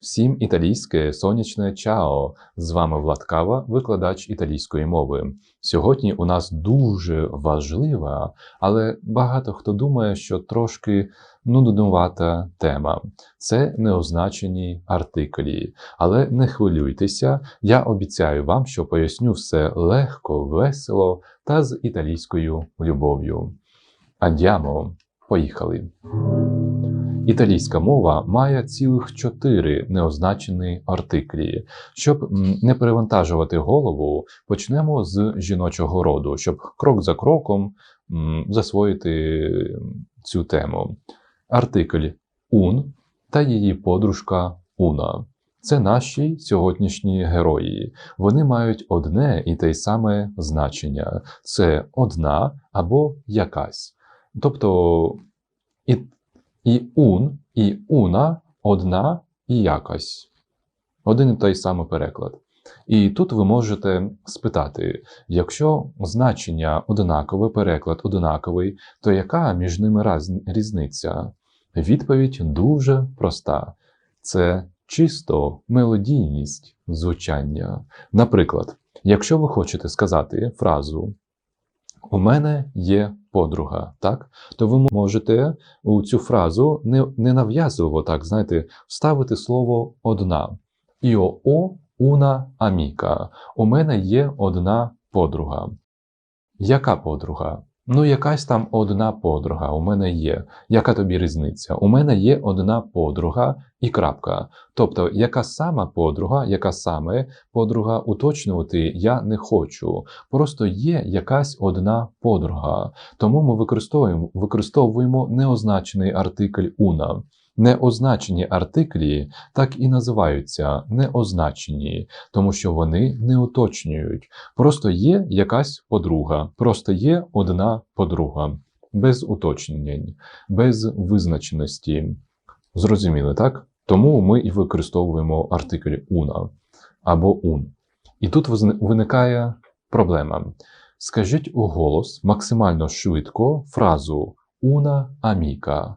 Всім італійське сонячне чао! З вами Влад Кава, викладач італійської мови. Сьогодні у нас дуже важлива, але багато хто думає, що трошки нуднувата тема. Це неозначені артиклі. Але не хвилюйтеся, я обіцяю вам, що поясню все легко, весело та з італійською любов'ю. Адямо, поїхали! Італійська мова має цілих чотири неозначені артиклі. Щоб не перевантажувати голову, почнемо з жіночого роду, щоб крок за кроком засвоїти цю тему. Артикль ун та її подружка уна. Це наші сьогоднішні герої. Вони мають одне і те саме значення: це одна або якась. Тобто і і ун, і уна одна і якась. Один і той самий переклад. І тут ви можете спитати: якщо значення однакове, переклад однаковий, то яка між ними різниця? Відповідь дуже проста: це чисто мелодійність звучання. Наприклад, якщо ви хочете сказати фразу У мене є подруга, так? то ви можете у цю фразу не, не нав'язливо так, знаєте, вставити слово одна. Io ho una amica. У мене є одна подруга. Яка подруга? Ну, якась там одна подруга у мене є. Яка тобі різниця? У мене є одна подруга і крапка. Тобто, яка сама подруга, яка саме подруга уточнювати я не хочу. Просто є якась одна подруга. Тому ми використовуємо, використовуємо неозначений артикль уна. Неозначені артиклі так і називаються неозначені, тому що вони не уточнюють. Просто є якась подруга, просто є одна подруга, без уточнень, без визначеності. Зрозуміли, так? Тому ми і використовуємо артикль уна або ун. І тут виникає проблема. Скажіть у голос максимально швидко фразу una amica.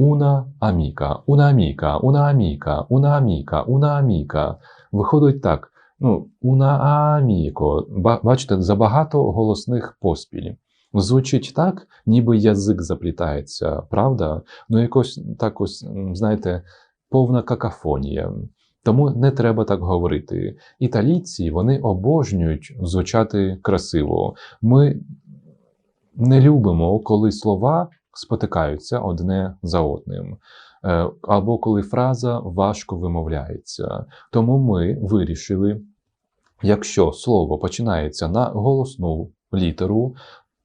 Una amica, una amica, una amica, una amica, una amica. Виходить так. Ну, una amico. Ба- Бачите, забагато голосних поспіль. Звучить так, ніби язик заплітається, правда? Ну, якось так ось, знаєте, повна какафонія. Тому не треба так говорити. Італійці вони обожнюють звучати красиво. Ми не любимо, коли слова спотикаються одне за одним, Е, або коли фраза важко вимовляється. Тому ми вирішили, якщо слово починається на голосну літеру,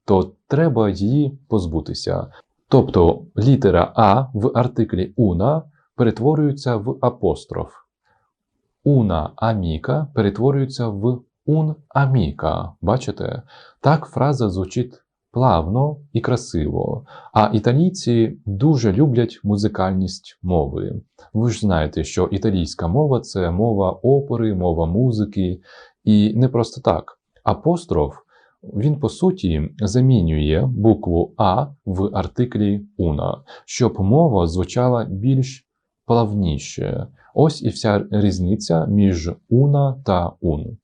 то треба її позбутися. Тобто літера А в артиклі уна перетворюється в апостроф. Уна аміка перетворюється в ун аміка. Бачите? Так фраза звучить плавно і красиво. А італійці дуже люблять музикальність мови. Ви ж знаєте, що італійська мова це мова опери, мова музики, і не просто так. Апостроф він по суті замінює букву А в артиклі уна, щоб мова звучала більш плавніше. Ось і вся різниця між уна та ун.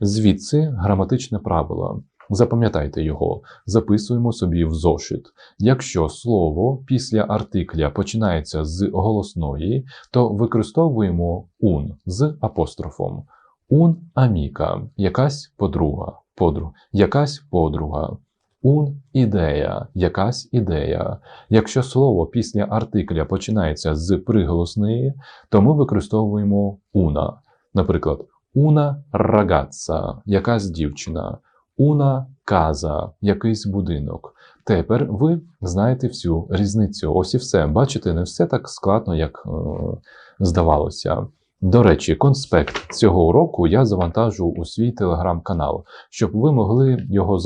Звідси граматичне правило. Запам'ятайте його, записуємо собі в зошит. Якщо слово після артикля починається з голосної, то використовуємо ун з апострофом. Ун аміка, якась подруга, подруг, якась подруга. Ун ідея, якась ідея. Якщо слово після артикля починається з приголосної, то ми використовуємо уна. Наприклад, уна рагazza, якась дівчина, уна каза, якийсь будинок. Тепер ви знаєте всю різницю. Ось і все. Бачите, не все так складно, як е, здавалося. До речі, конспект цього уроку я завантажу у свій телеграм-канал, щоб ви могли його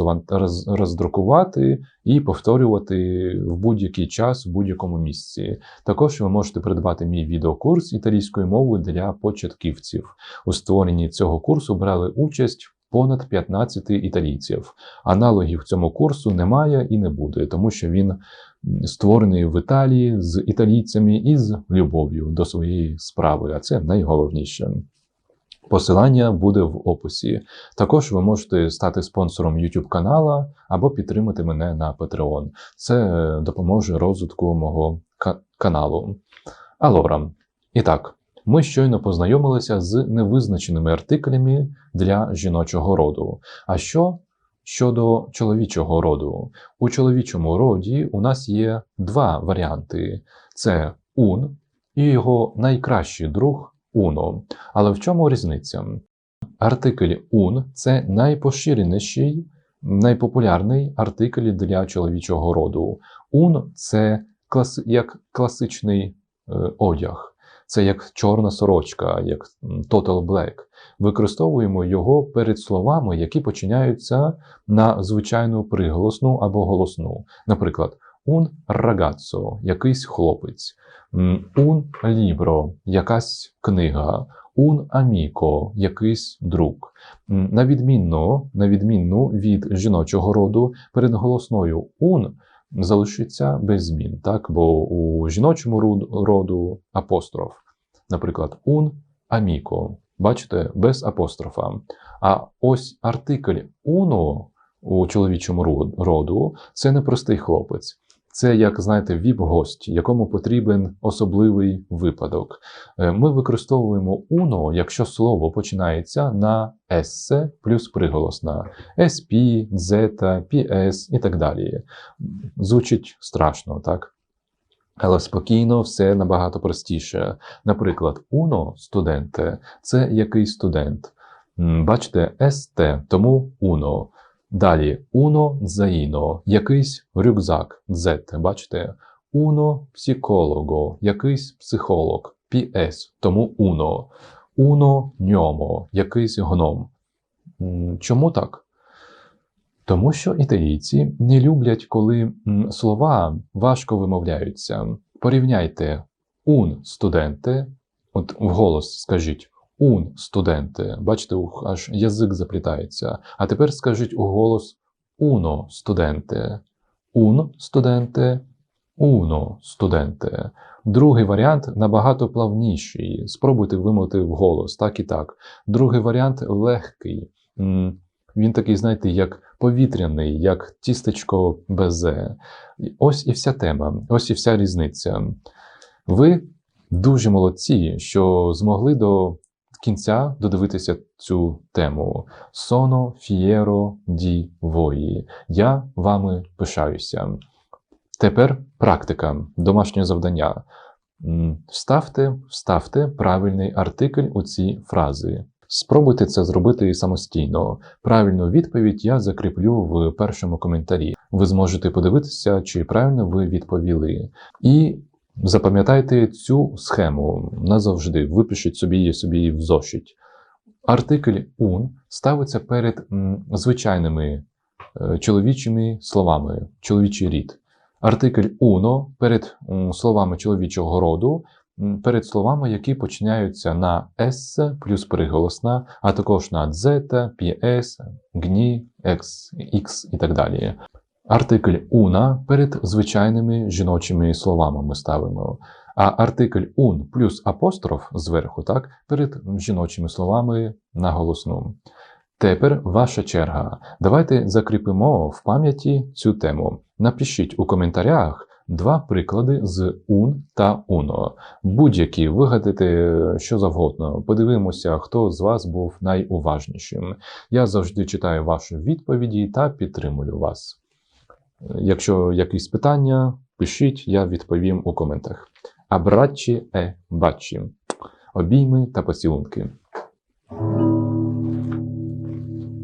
роздрукувати і повторювати в будь-який час, в будь-якому місці. Також ви можете придбати мій відеокурс італійської мови для початківців. У створенні цього курсу брали участь понад 15 італійців. Аналогів цьому курсу немає і не буде, тому що він створений в Італії з італійцями і з любов'ю до своєї справи, а це найголовніше. Посилання буде в описі. Також ви можете стати спонсором YouTube канала або підтримати мене на Patreon. Це е, допоможе розвитку мого ка- каналу. Алора. І так, ми щойно познайомилися з невизначеними артиклями для жіночого роду. А що щодо чоловічого роду? У чоловічому роді у нас є два варіанти: це ун і його найкращий друг уно. Але в чому різниця? Артикль ун це найпоширеніший, найпопулярний артикль для чоловічого роду. Ун це клас, як класичний е, одяг, це як чорна сорочка, як Total Black. Використовуємо його перед словами, які починаються на звичайну приголосну або голосну. Наприклад, un ragazzo – якийсь хлопець, un libro – якась книга, un amico – якийсь друг. На відмінно, на відмінну від жіночого роду, перед голосною un залишиться без змін, так? бо у жіночому роду- апостроф. Наприклад, un amico. Бачите, без апострофа. А ось артикль uno у чоловічому роду це не простий хлопець. Це, як знаєте, віп-гость, якому потрібен особливий випадок. Е, Ми використовуємо uno, якщо слово починається на «esse» плюс приголосна SP, zeta, PS і так далі. Звучить страшно, так? Але спокійно все набагато простіше. Наприклад, uno студенте це який студент. Бачите, ST, тому uno. Далі. Uno zaino, якийсь рюкзак, Z, бачите? Uno psicologo, якийсь психолог, PS, тому uno. Uno gnomo, якийсь гном. Чому так? Тому що італійці не люблять, коли слова важко вимовляються. Порівняйте. Un студенте, от вголос скажіть un студенте. Бачите, ух, аж язик заплітається. А тепер скажіть у голос uno студенте. Un студенте, uno студенте. Другий варіант набагато плавніший. Спробуйте вимовити вголос, так і так. Другий варіант легкий. Він такий, знаєте, як повітряний, як тістечко безе. Ось і вся тема, ось і вся різниця. Ви дуже молодці, що змогли до кінця додивитися цю тему. Соно фієро ді вої. Я вами пишаюся. Тепер практика, домашнє завдання. Вставте, вставте правильний артикль у ці фрази. Спробуйте це зробити самостійно. Правильну відповідь я закріплю в першому коментарі. Ви зможете подивитися, чи правильно ви відповіли. І запам'ятайте цю схему назавжди. Випишіть собі її собі в зошить. Артикль un ставиться перед звичайними е, чоловічими словами, чоловічий рід. Артикль uno перед словами чоловічого роду, перед словами, які починаються на s плюс приголосна, а також на z, gni, x, x і так далі. Артикль una перед звичайними жіночими словами ми ставимо. А артикль un плюс апостроф зверху, так, перед жіночими словами на голосну. Тепер ваша черга. Давайте закріпимо в пам'яті цю тему. Напишіть у коментарях два приклади з un та uno. Будь-які вигадайте що завгодно. Подивимося, хто з вас був найуважнішим. Я завжди читаю ваші відповіді та підтримую вас. Якщо якісь питання, пишіть, я відповім у коментах. Абрачі е бачі. Обійми та поцілунки.